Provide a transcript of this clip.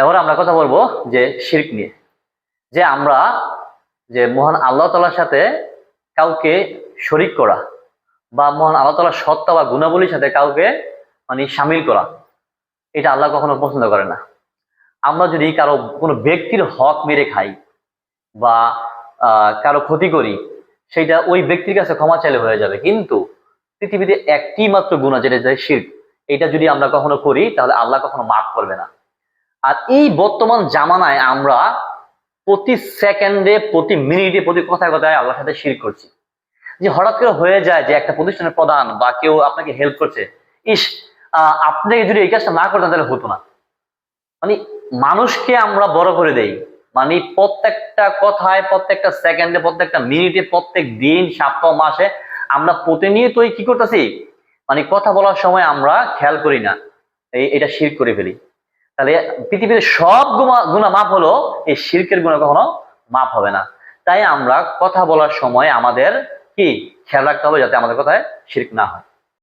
এবার আমরা কথা বলব যে শির্ক নিয়ে। যে আমরা যে মহান আল্লাহ তালার সাথে কাউকে শরিক করা বা মহান আল্লাহ তালার সত্তা বা গুণাবলীর সাথে কাউকে মানে সামিল করা, এটা আল্লাহ কখনো পছন্দ করে না। আমরা যদি কারও কোনো ব্যক্তির হক মেরে খাই বা কারও ক্ষতি করি, সেটা ওই ব্যক্তির কাছে ক্ষমা চাইলে হয়ে যাবে। কিন্তু পৃথিবীতে একটি মাত্র গুণা যেটা যায় শির্ক। এটা যদি আমরা কখনো করি, তাহলে আল্লাহ কখনো মাফ করবে না। আর এই বর্তমান জামানায় আমরা প্রতি সেকেন্ডে প্রতি মিনিটে প্রতি কথায় কথায় আল্লাহর সাথে শির করছি। যে হঠাৎ করে হয়ে যায় যে একটা প্রতিষ্ঠানের প্রধান বা কেউ আপনাকে হেল্প করছে ইস আহ, আপনি যদি এই কাজটা না করতেন তাহলে হতো না। মানে মানুষকে আমরা বড় করে দেই। মানে প্রত্যেকটা কথায় প্রত্যেকটা সেকেন্ডে প্রত্যেকটা মিনিটে প্রত্যেক দিন সপ্তাহ মাসে আমরা প্রতিনিয়তই কি করতেছি? মানে কথা বলার সময় আমরা খেয়াল করি না। এটা শির করে ফেলি। তাহলে পৃথিবীর সব গুণা মাপ হলো এই শিরকের গুণা কখনো মাপ হবে না। তাই আমরা কথা বলার সময় আমাদের কি খেয়াল রাখতে হবে যাতে আমাদের কথায় শির্ক না হয়।